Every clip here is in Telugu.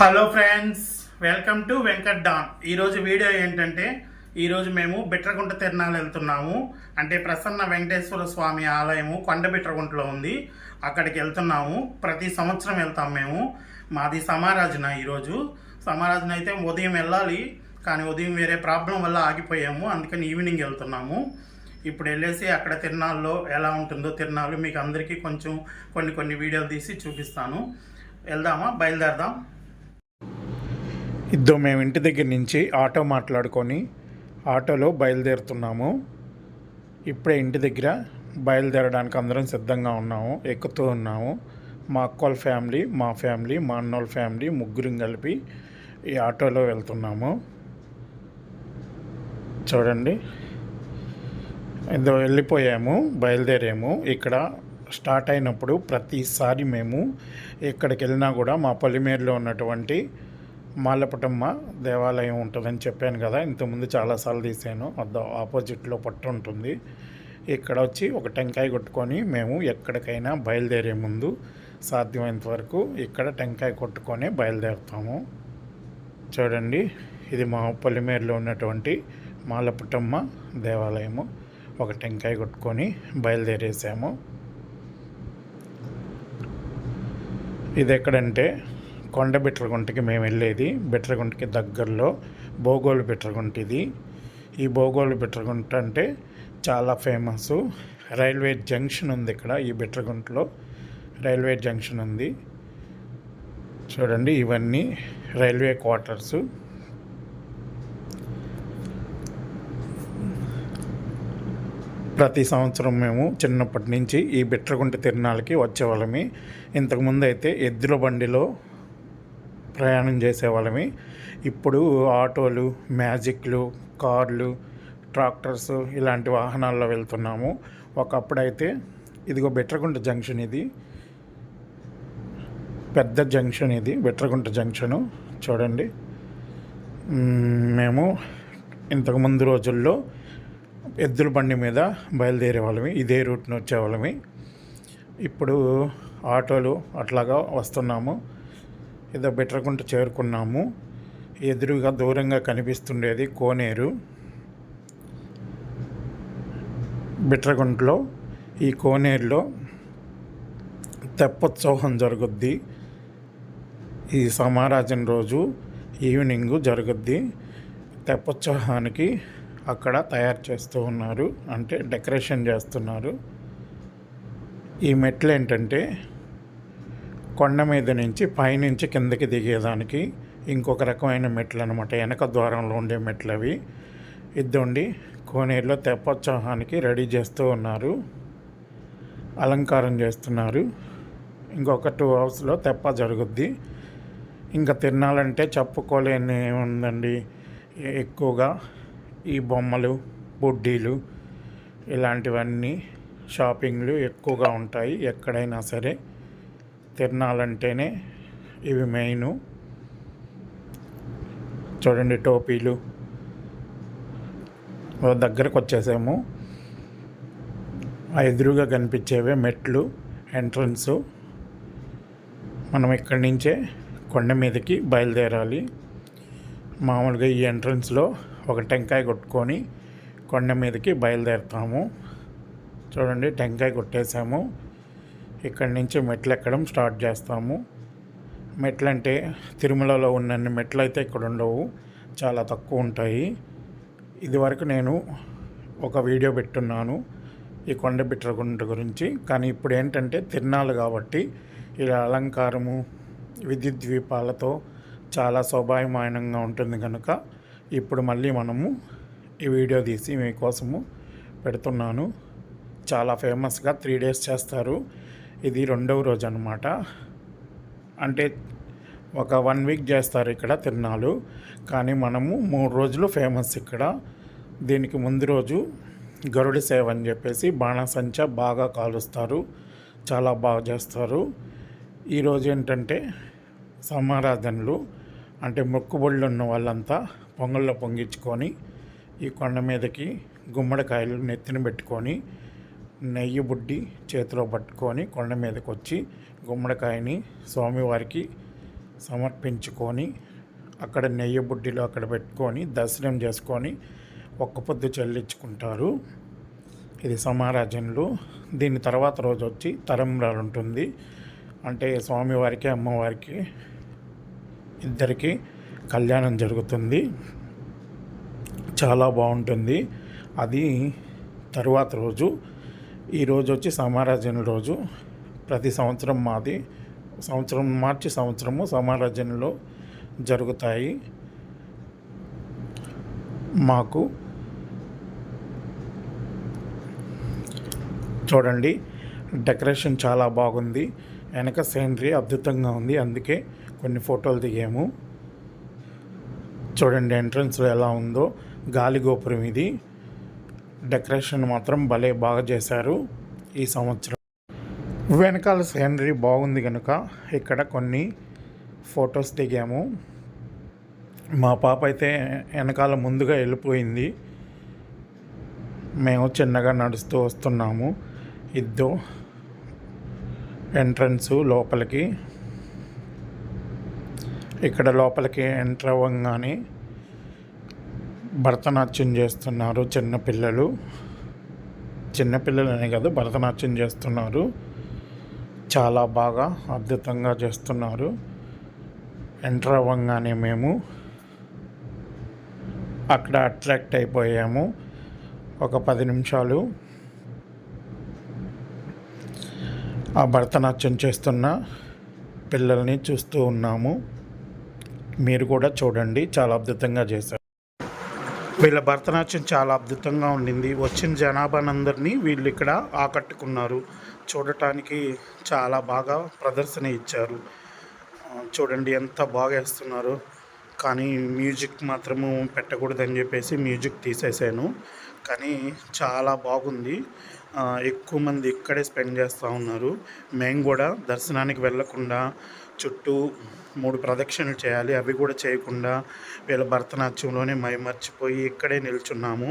Hello friends welcome to Venkat Don ఈరోజు వీడియో ఏంటంటే ఈరోజు మేము బిట్రగుంట తిరణాలు వెళ్తున్నాము. అంటే ప్రసన్న వెంకటేశ్వర స్వామి ఆలయము కొండ బిట్రగుంటలో ఉంది. అక్కడికి వెళ్తున్నాము. ప్రతి సంవత్సరం వెళ్తాం మేము. మాది సమారాజన ఈరోజు సమారాజన అయితే ఉదయం వెళ్ళాలి. కానీ ఉదయం వేరే ప్రాబ్లం వల్ల ఆగిపోయాము. అందుకని ఈవినింగ్ వెళ్తున్నాము. ఇప్పుడు వెళ్ళేసి అక్కడ తిరణాల్లో ఎలా ఉంటుందో తిరణాలు మీకు అందరికీ కొంచెం కొన్ని కొన్ని వీడియోలు తీసి చూపిస్తాను. వెళ్దామా? బయలుదేరదాం. ఇద్దరు మేము ఇంటి దగ్గర నుంచి ఆటో మాట్లాడుకొని ఆటోలో బయలుదేరుతున్నాము. ఇప్పుడే ఇంటి దగ్గర బయలుదేరడానికి అందరం సిద్ధంగా ఉన్నాము ఎక్కుతూ ఉన్నాము. మా అక్కోళ్ళ ఫ్యామిలీ మా ఫ్యామిలీ మా అన్నోళ్ళ ఫ్యామిలీ ముగ్గురం కలిపి ఈ ఆటోలో వెళ్తున్నాము. చూడండి. ఇదో వెళ్ళిపోయాము బయలుదేరాము. ఇక్కడ స్టార్ట్ అయినప్పుడు ప్రతిసారి మేము ఎక్కడికి వెళ్ళినా కూడా మా పొలిమేరులో ఉన్నటువంటి మాలపటమ్మ దేవాలయం ఉంటుందని చెప్పాను కదా ఇంతకుముందు చాలాసార్లు తీసాను అద్ద ఆపోజిట్లో పట్టు ఉంటుంది. ఇక్కడ వచ్చి ఒక టెంకాయ కొట్టుకొని మేము ఎక్కడికైనా బయలుదేరే ముందు సాధ్యమైనంత వరకు ఇక్కడ టెంకాయ కొట్టుకొని బయలుదేరుతాము. చూడండి ఇది మా పొలిమేరులో ఉన్నటువంటి మాలపుటమ్మ దేవాలయము. ఒక టెంకాయ కొట్టుకొని బయలుదేరేసాము. ఇది ఎక్కడంటే కొండ బిట్రగుంటకి మేము వెళ్ళేది. బిట్రగుంటకి దగ్గరలో బోగోలు బిట్రగుంట ఇది. ఈ బోగోలు బిట్రగుంట అంటే చాలా ఫేమస్. రైల్వే జంక్షన్ ఉంది ఇక్కడ ఈ బిట్రగుంటలో. రైల్వే జంక్షన్ ఉంది. చూడండి ఇవన్నీ రైల్వే క్వార్టర్స్. ప్రతి సంవత్సరం మేము చిన్నప్పటి నుంచి ఈ బిట్రగుంట తిరణాలకి వచ్చేవాళ్ళమి. ఇంతకుముందు అయితే ఎద్దుల బండిలో ప్రయాణం చేసేవాళ్ళమి. ఇప్పుడు ఆటోలు మ్యాజిక్లు కార్లు ట్రాక్టర్స్ ఇలాంటి వాహనాల్లో వెళ్తున్నాము. ఒకప్పుడైతే ఇదిగో బెట్రగుంట జంక్షన్ ఇది. పెద్ద జంక్షన్ ఇది బెట్రగుంట జంక్షను. చూడండి. మేము ఇంతకుముందు రోజుల్లో ఎద్దుల బండి మీద బయలుదేరే వాళ్ళమి ఇదే రూట్ను వచ్చేవాళ్ళమి ఇప్పుడు ఆటోలు అట్లాగా వస్తున్నాము. ఏదో బెట్రకుంట చేరుకున్నాము. ఎదురుగా దూరంగా కనిపిస్తుండేది కోనేరు. బిట్రగుంటలో ఈ కోనేరులో తెప్పోత్సవం జరుగుద్ది. ఈ సమారాజన్ రోజు ఈవినింగ్ జరుగుద్ది. తెప్పోత్సవానికి అక్కడ తయారు చేస్తూ ఉన్నారు. అంటే డెకరేషన్ చేస్తున్నారు. ఈ మెట్లు ఏంటంటే కొండ మీద నుంచి పైనుంచి కిందకి దిగేదానికి ఇంకొక రకమైన మెట్లు అనమాట వెనక ద్వారంలో ఉండే మెట్లు అవి ఇద్దండి కోనేరులో తెప్పోత్సవానికి రెడీ చేస్తూ ఉన్నారు. అలంకారం చేస్తున్నారు. ఇంకొక టూ అవర్స్లో తెప్ప జరుగుద్ది. ఇంకా తినాలంటే చెప్పుకోలేని ఉందండి. ఎక్కువగా ఈ బొమ్మలు బుడ్డీలు ఇలాంటివన్నీ షాపింగ్లు ఎక్కువగా ఉంటాయి ఎక్కడైనా సరే. తిరణాలంటేనే ఇవి మెయిన్. చూడండి టోపీలు. దగ్గరకు వచ్చేసాము ఆ ఎదురుగా కనిపించేవే మెట్లు ఎంట్రన్స్. మనం ఇక్కడి నుంచే కొండ మీదకి బయలుదేరాలి. మామూలుగా ఈ ఎంట్రన్స్లో ఒక టెంకాయ కొట్టుకొని కొండ మీదకి బయలుదేరుతాము. చూడండి టెంకాయ కొట్టేసాము. ఇక్కడి నుంచి మెట్లు ఎక్కడం స్టార్ట్ చేస్తాము. మెట్లు అంటే తిరుమలలో ఉన్నన్ని మెట్లు అయితే ఇక్కడ ఉండవు. చాలా తక్కువ ఉంటాయి. ఇదివరకు నేను ఒక వీడియో పెట్టున్నాను ఈ కొండ బిట్రగుంట గురించి. కానీ ఇప్పుడు ఏంటంటే తిరణాలు కాబట్టి ఇలా అలంకారము విద్యుత్ ద్వీపాలతో చాలా శోభాయమానంగా ఉంటుంది కనుక ఇప్పుడు మళ్ళీ మనము ఈ వీడియో తీసి మీకోసము పెడుతున్నాను. చాలా ఫేమస్గా త్రీ డేస్ చేస్తారు. ఇది రెండవ రోజు అనమాట అంటే ఒక వన్ వీక్ చేస్తారు ఇక్కడ తిరునాళ్ళు కానీ మనము మూడు రోజులు ఫేమస్ ఇక్కడ. దీనికి ముందు రోజు గరుడ సేవ అని చెప్పేసి బాణసంచ బాగా కాలుస్తారు. చాలా బాగా చేస్తారు. ఈరోజు ఏంటంటే సమారాధనలు అంటే మొక్కుబళ్ళు ఉన్న వాళ్ళంతా పొంగల్లో పొంగించుకొని ఈ కొండ మీదకి గుమ్మడికాయలు నెత్తిన పెట్టుకొని నెయ్యి బుడ్డి చేతిలో పట్టుకొని కొండ మీదకి వచ్చి గుమ్మడికాయని స్వామివారికి సమర్పించుకొని అక్కడ నెయ్యి బుడ్డిలో అక్కడ పెట్టుకొని దర్శనం చేసుకొని ఒక్క పొద్దు చెల్లించుకుంటారు. ఇది సమారాజంలో దీని తర్వాత రోజు వచ్చి తరంబ్రాలు ఉంటుంది అంటే స్వామివారికి అమ్మవారికి ఇద్దరికి కళ్యాణం జరుగుతుంది. చాలా బాగుంటుంది. అది తరువాత రోజు ఈరోజు వచ్చి సమారాజన రోజు. ప్రతి సంవత్సరం మాది. సంవత్సరం మార్చి సంవత్సరము సమారాజనలో జరుగుతాయి. మాకు చూడండి డెకరేషన్ చాలా బాగుంది. వెనక సీనరీ అద్భుతంగా ఉంది. అందుకే కొన్ని ఫోటోలు దిగాము. చూడండి ఎంట్రన్స్లో ఎలా ఉందో. గాలి గోపురం ఇది. డెకరేషన్ మాత్రం భలే బాగా చేశారు ఈ సంవత్సరం. వెనకాల సీనరీ బాగుంది కనుక ఇక్కడ కొన్ని ఫొటోస్ దిగాము. మా పాప అయితే వెనకాల ముందుగా వెళ్ళిపోయింది. మేము చిన్నగా నడుస్తూ వస్తున్నాము. ఇద్దో ఎంట్రన్స్ లోపలికి. ఇక్కడ లోపలికి ఎంటర్ అవ్వగానే భరతనాట్యం చేస్తున్నారు చిన్నపిల్లలు చిన్నపిల్లలనే కాదు భరతనాట్యం చేస్తున్నారు. చాలా బాగా అద్భుతంగా చేస్తున్నారు. ఎంటర్ అవ్వగానే మేము అక్కడ అట్రాక్ట్ అయిపోయాము. ఒక పది నిమిషాలు ఆ భరతనాట్యం చేస్తున్న పిల్లల్ని చూస్తూ ఉన్నాము. మీరు కూడా చూడండి చాలా అద్భుతంగా చేశారు. వీళ్ళ భరతనాట్యం చాలా అద్భుతంగా ఉండింది. వచ్చిన జనాభానందరినీ వీళ్ళు ఇక్కడ ఆకట్టుకున్నారు. చూడటానికి చాలా బాగా ప్రదర్శన ఇచ్చారు. చూడండి ఎంత బాగా వేస్తున్నారు. కానీ మ్యూజిక్ మాత్రము పెట్టకూడదని చెప్పేసి మ్యూజిక్ తీసేసాను. కానీ చాలా బాగుంది. ఎక్కువ మంది ఇక్కడే స్పెండ్ చేస్తూ ఉన్నారు. మేము కూడా దర్శనానికి వెళ్ళకుండా చుట్టూ మూడు ప్రదక్షిణలు చేయాలి. అవి కూడా చేయకుండా వీళ్ళ భరతనాట్యంలోనే మైమర్చిపోయి ఇక్కడే నిల్చున్నాము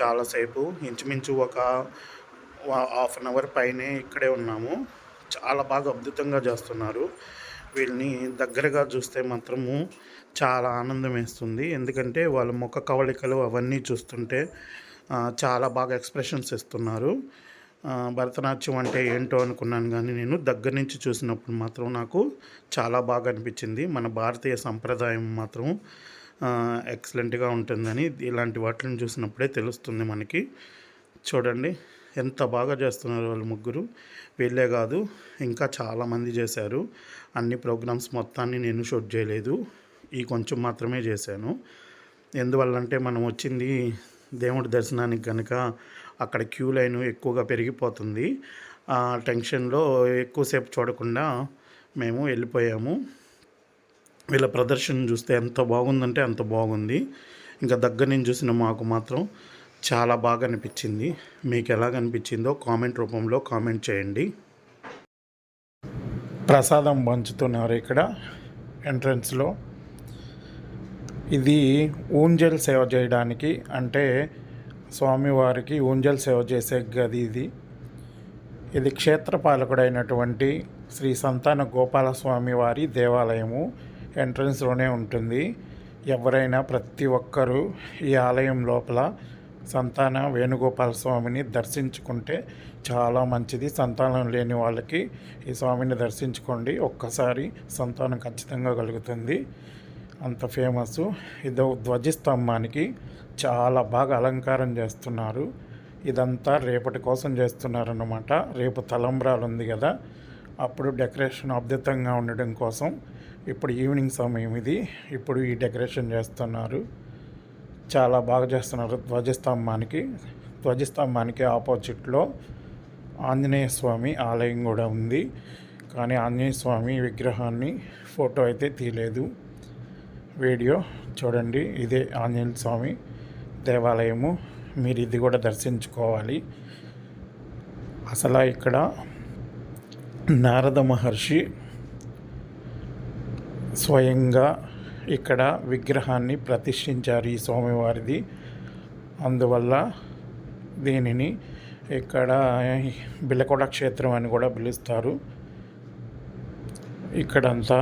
చాలాసేపు. ఇంచుమించు ఒక హాఫ్ అన్ అవర్ పైనే ఇక్కడే ఉన్నాము. చాలా బాగా అద్భుతంగా చేస్తున్నారు. వీళ్ళని దగ్గరగా చూస్తే మాత్రము చాలా ఆనందం వేస్తుంది. ఎందుకంటే వాళ్ళ ముఖ కవళికలు అవన్నీ చూస్తుంటే చాలా బాగా ఎక్స్ప్రెషన్స్ ఇస్తున్నారు. భరతనాట్యం అంటే ఏంటో అనుకున్నాను కానీ నేను దగ్గర నుంచి చూసినప్పుడు మాత్రం నాకు చాలా బాగా అనిపించింది. మన భారతీయ సంప్రదాయం మాత్రం ఎక్సలెంట్గా ఉంటుందని ఇలాంటి వాటిని చూసినప్పుడే తెలుస్తుంది మనకి. చూడండి ఎంత బాగా చేస్తున్నారు వాళ్ళు ముగ్గురు. వీళ్ళే కాదు ఇంకా చాలామంది చేశారు. అన్ని ప్రోగ్రామ్స్ మొత్తాన్ని నేను షూట్ చేయలేదు. ఈ కొంచెం మాత్రమే చేశాను. ఎందువల్లంటే మనం వచ్చింది దేవుడి దర్శనానికి కనుక అక్కడ క్యూ లైన్ ఎక్కువగా పెరిగిపోతుంది. ఆ టెన్షన్లో ఎక్కువసేపు చూడకుండా మేము వెళ్ళిపోయాము. వీళ్ళ ప్రదర్శన చూస్తే ఎంత బాగుందంటే అంత బాగుంది. ఇంకా దగ్గర నుంచి చూసిన మాకు మాత్రం చాలా బాగా అనిపించింది. మీకు ఎలా అనిపించిందో కామెంట్ రూపంలో కామెంట్ చేయండి. ప్రసాదం పంచుతున్నారు ఇక్కడ ఎంట్రన్స్లో. ఇది ఊంజల్ సేవ చేయడానికి అంటే స్వామివారికి ఊంజల్ సేవ చేసే గది ఇది. ఇది క్షేత్రపాలకుడైనటువంటి శ్రీ సంతాన గోపాలస్వామి వారి దేవాలయము ఎంట్రన్స్లోనే ఉంటుంది. ఎవరైనా ప్రతి ఒక్కరూ ఈ ఆలయం లోపల సంతాన వేణుగోపాల స్వామిని దర్శించుకుంటే చాలా మంచిది. సంతానం లేని వాళ్ళకి ఈ స్వామిని దర్శించుకోండి. ఒక్కసారి సంతానం ఖచ్చితంగా కలుగుతుంది. అంత ఫేమస్ ఇదో ధ్వజస్తంభానికి చాలా బాగా అలంకారం చేస్తున్నారు. ఇదంతా రేపటి కోసం చేస్తున్నారన్నమాట. రేపు తలంబ్రాలు ఉంది కదా. అప్పుడు డెకరేషన్ అద్భుతంగా ఉండడం కోసం. ఇప్పుడు ఈవినింగ్ సమయం ఇది. ఇప్పుడు ఈ డెకరేషన్ చేస్తున్నారు. చాలా బాగా చేస్తున్నారు ధ్వజస్తంభానికి. ధ్వజస్తంభానికి ఆపోజిట్లో ఆంజనేయ స్వామి ఆలయం కూడా ఉంది. కానీ ఆంజనేయ స్వామి విగ్రహాన్ని ఫోటో అయితే తీయలేదు. వీడియో చూడండి. ఇదే ఆంజనేయ స్వామి దేవాలయము మీరు ఇది కూడా దర్శించుకోవాలి. అసలు ఇక్కడ నారద మహర్షి స్వయంగా ఇక్కడ విగ్రహాన్ని ప్రతిష్ఠించారు ఈ స్వామివారిది. అందువల్ల దీనిని ఇక్కడ బిల్లకొడ క్షేత్రం అని కూడా పిలుస్తారు. ఇక్కడంతా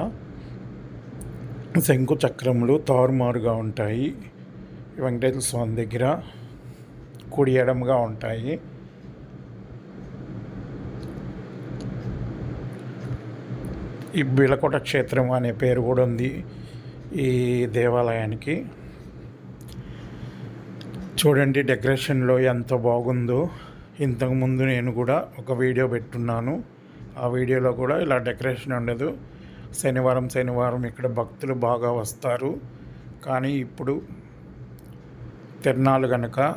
శంకు చక్రములు తారుమారుగా ఉంటాయి. వెంకటేశ్వర స్వామి దగ్గర కుడి ఎడమగా ఉంటాయి. ఈ బిలకోట క్షేత్రం అనే పేరు కూడా ఉంది ఈ దేవాలయానికి. చూడండి డెకరేషన్లో ఎంత బాగుందో. ఇంతకుముందు నేను కూడా ఒక వీడియో పెట్టున్నాను. ఆ వీడియోలో కూడా ఇలా డెకరేషన్ ఉండదు. శనివారం శనివారం ఇక్కడ భక్తులు బాగా వస్తారు. కానీ ఇప్పుడు తిరణాలు కనుక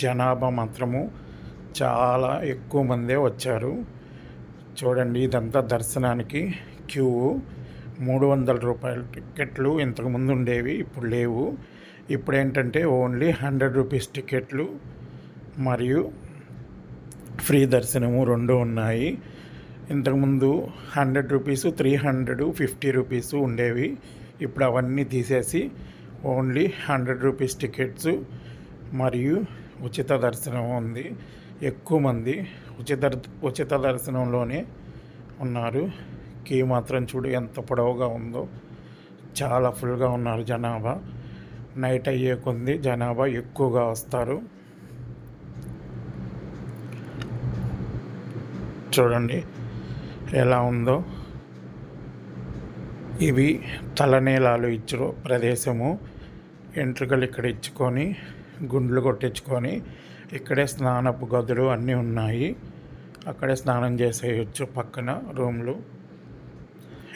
జనాభా మాత్రము చాలా ఎక్కువ మందే వచ్చారు. చూడండి ఇదంతా దర్శనానికి క్యూ మూడు వందల రూపాయల టిక్కెట్లు ఇంతకుముందు ఉండేవి ఇప్పుడు లేవు. ఇప్పుడు ఏంటంటే ఓన్లీ హండ్రెడ్ రూపీస్ టికెట్లు మరియు ఫ్రీ దర్శనము రెండు ఉన్నాయి. ఇంతకుముందు hundred rupees three hundred fifty rupees ఉండేవి. ఇప్పుడు అవన్నీ తీసేసి ఓన్లీ హండ్రెడ్ రూపీస్ టికెట్స్ మరియు ఉచిత దర్శనం ఉంది. ఎక్కువ మంది ఉచిత ఉచిత దర్శనంలోనే ఉన్నారు. కీ మాత్రం చూడు ఎంత పొడవుగా ఉందో. చాలా ఫుల్గా ఉన్నారు జనాభా. నైట్ అయ్యే కొంది జనాభా ఎక్కువగా వస్తారు. చూడండి ఎలా ఉందో. ఇవి తలనీలాలు ఇచ్చు ప్రదేశము. ఎంట్రుకలు ఇక్కడ ఇచ్చుకొని గుండ్లు కొట్టించుకొని ఇక్కడే స్నానపు గదులు అన్నీ ఉన్నాయి. అక్కడే స్నానం చేసేయచ్చు పక్కన రూమ్లు.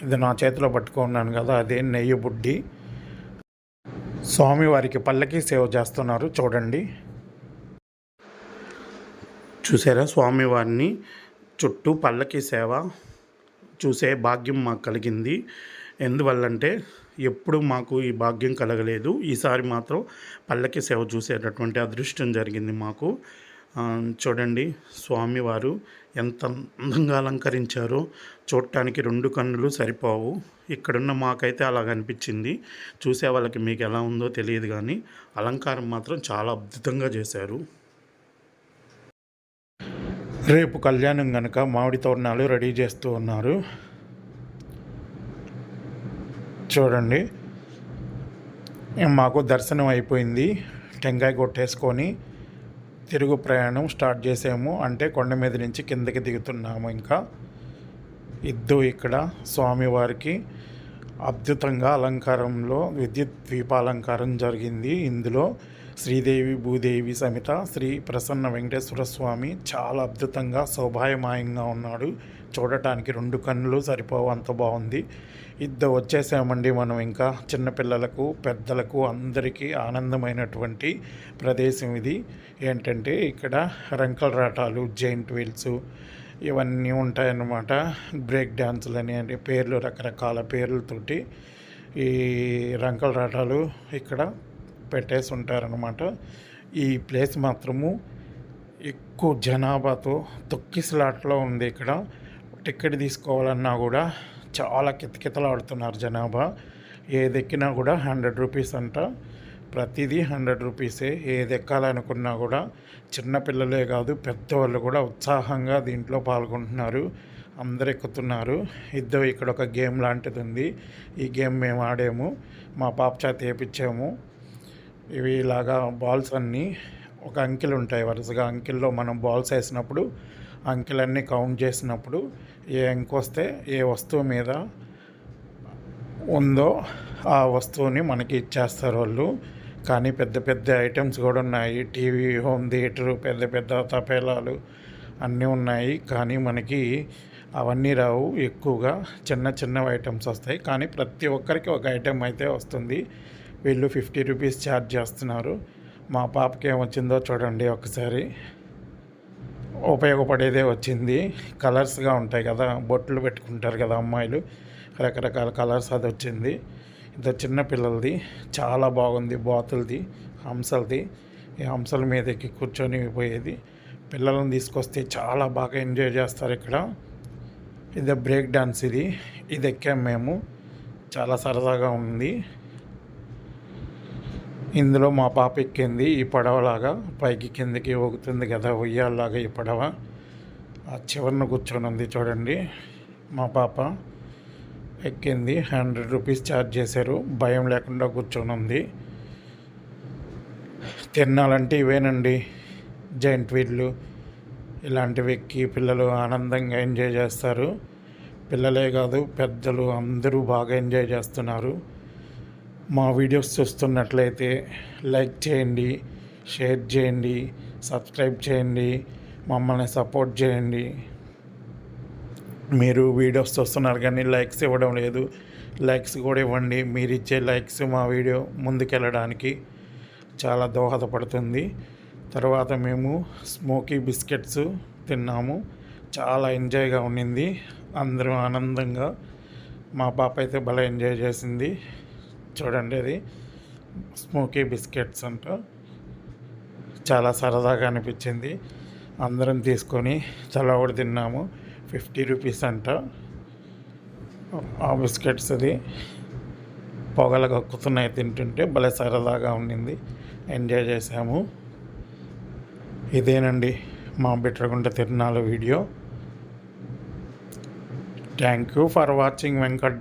ఇది నా చేతిలో పట్టుకున్నాను కదా అదే నెయ్యి బుడ్డి. స్వామివారికి పల్లకి సేవ చేస్తున్నారు చూడండి. చూసారా స్వామివారిని? చుట్టూ పల్లకి సేవ. చూసే భాగ్యం మాకు కలిగింది. ఎందువల్లంటే ఎప్పుడు మాకు ఈ భాగ్యం కలగలేదు. ఈసారి మాత్రం పల్లకి సేవ చూసేటటువంటి అదృష్టం జరిగింది మాకు. చూడండి స్వామివారు ఎంత అందంగా అలంకరించారో. చూడటానికి రెండు కన్నులు సరిపోవు. ఇక్కడున్న మాకైతే అలాగ అనిపించింది. చూసే వాళ్ళకి మీకు ఎలా ఉందో తెలియదు కానీ అలంకారం మాత్రం చాలా అద్భుతంగా చేశారు. రేపు కళ్యాణం కనుక మామిడి తోరణాలు రెడీ చేస్తూ ఉన్నారు. చూడండి. మాకు దర్శనం అయిపోయింది. టెంకాయ కొట్టేసుకొని తిరుగు ప్రయాణం స్టార్ట్ చేసాము. అంటే కొండ మీద నుంచి కిందకి దిగుతున్నాము ఇంకా. ఇద్దు ఇక్కడ స్వామివారికి అద్భుతంగా అలంకారంలో విద్యుత్ దీపాలంకారం జరిగింది. ఇందులో శ్రీదేవి భూదేవి సమిత శ్రీ ప్రసన్న వెంకటేశ్వర స్వామి చాలా అద్భుతంగా శోభాయమాయంగా ఉన్నాడు. చూడటానికి రెండు కన్నులు సరిపోవు అంత బాగుంది. ఇద్దరు వచ్చేసామండి మనం ఇంకా. చిన్నపిల్లలకు పెద్దలకు అందరికీ ఆనందమైనటువంటి ప్రదేశం ఇది. ఏంటంటే ఇక్కడ రంకల్ రాటాలు జైంట్ వీల్స్ ఇవన్నీ ఉంటాయన్నమాట. బ్రేక్ డ్యాన్సులు అని అంటే పేర్లు రకరకాల పేర్లతోటి ఈ రంకల రాటాలు ఇక్కడ పెట్టేసి ఉంటారనమాట ఈ ప్లేస్ మాత్రము ఎక్కువ జనాభాతో తొక్కిసలాట్లో ఉంది ఇక్కడ. టికెట్ తీసుకోవాలన్నా కూడా చాలా కితకితలాడుతున్నారు జనాభా. ఏది ఎక్కినా కూడా హండ్రెడ్ రూపీస్ అంట. ప్రతిదీ హండ్రెడ్ రూపీసే. ఏది ఎక్కాలనుకున్నా కూడా చిన్నపిల్లలే కాదు పెద్దవాళ్ళు కూడా ఉత్సాహంగా దీంట్లో పాల్గొంటున్నారు. అందరు ఎక్కుతున్నారు ఇద్దరు ఇక్కడ ఒక గేమ్ లాంటిది ఉంది ఈ గేమ్ మేము ఆడాము. మా పాప చేత వేయించాము ఇవి ఇలాగా బాల్స్ అన్నీ ఒక అంకెలు ఉంటాయి వరుసగా. అంకెల్లో మనం బాల్స్ వేసినప్పుడు అంకెలన్నీ కౌంట్ చేసినప్పుడు ఏ అంకె వస్తే ఏ వస్తువు మీద ఉందో ఆ వస్తువుని మనకి ఇచ్చేస్తారు వాళ్ళు. కానీ పెద్ద పెద్ద ఐటమ్స్ కూడా ఉన్నాయి. టీవీ హోమ్ థియేటరు పెద్ద పెద్ద తపేలాలు అన్నీ ఉన్నాయి. కానీ మనకి అవన్నీ రావు. ఎక్కువగా చిన్న చిన్న ఐటమ్స్ వస్తాయి. కానీ ప్రతి ఒక్కరికి ఒక ఐటెం అయితే వస్తుంది. వీళ్ళు ఫిఫ్టీ రూపీస్ ఛార్జ్ చేస్తున్నారు. మా పాపకి ఏమొచ్చిందో చూడండి ఒకసారి. ఉపయోగపడేదే వచ్చింది. కలర్స్గా ఉంటాయి కదా బొట్లు పెట్టుకుంటారు కదా అమ్మాయిలు. రకరకాల కలర్స్ అది వచ్చింది. ఇది చిన్న పిల్లలది చాలా బాగుంది బాతులది హంసలది. ఈ హంసల మీద ఎక్కి కూర్చొని పోయేది. పిల్లలను తీసుకొస్తే చాలా బాగా ఎంజాయ్ చేస్తారు ఇక్కడ. ఇది బ్రేక్ డాన్స్ ఇది. ఇది ఎక్కాం మేము. చాలా సరదాగా ఉంది. ఇందులో మా పాప ఎక్కింది ఈ పడవలాగా పైకి కిందకి ఊగుతుంది కదా ఉయ్యాలలాగా ఈ పడవ. ఆ చివరిన కూర్చొని ఉంది చూడండి. మా పాప ఎక్కింది హండ్రెడ్ రూపీస్ ఛార్జ్ చేశారు భయం లేకుండా కూర్చొని ఉంది. తినాలంటే ఇవేనండి జైంట్ వీళ్ళు. ఇలాంటివి ఎక్కి పిల్లలు ఆనందంగా ఎంజాయ్ చేస్తారు. పిల్లలే కాదు పెద్దలు అందరూ బాగా ఎంజాయ్ చేస్తున్నారు. మా వీడియోస్ చూస్తున్నట్లయితే లైక్ చేయండి షేర్ చేయండి సబ్స్క్రైబ్ చేయండి మమ్మల్ని సపోర్ట్ చేయండి. మీరు వీడియోస్ చూస్తున్నారు కానీ లైక్స్ ఇవ్వడం లేదు. లైక్స్ కూడా ఇవ్వండి. మీరు ఇచ్చే లైక్స్ మా వీడియో ముందుకెళ్ళడానికి చాలా దోహదపడుతుంది. తర్వాత మేము స్మోకీ బిస్కెట్స్ తిన్నాము. చాలా ఎంజాయ్గా ఉండింది. అందరూ ఆనందంగా మా పాప అయితే భలే ఎంజాయ్ చేసింది. చూడండి అది స్మోకీ బిస్కెట్స్ అంట. చాలా సరదాగా అనిపించింది. అందరం తీసుకొని చాలా ఒకటి తిన్నాము. ఫిఫ్టీ రూపీస్ అంట. ఆ బిస్కెట్స్ అది. పొగలు కక్కుతున్నాయి తింటుంటే భలే సరదాగా ఉండింది. ఎంజాయ్ చేసాము ఇదేనండి మా Bitragunta తిరునాళ్ళ video. Thank you for watching Venkat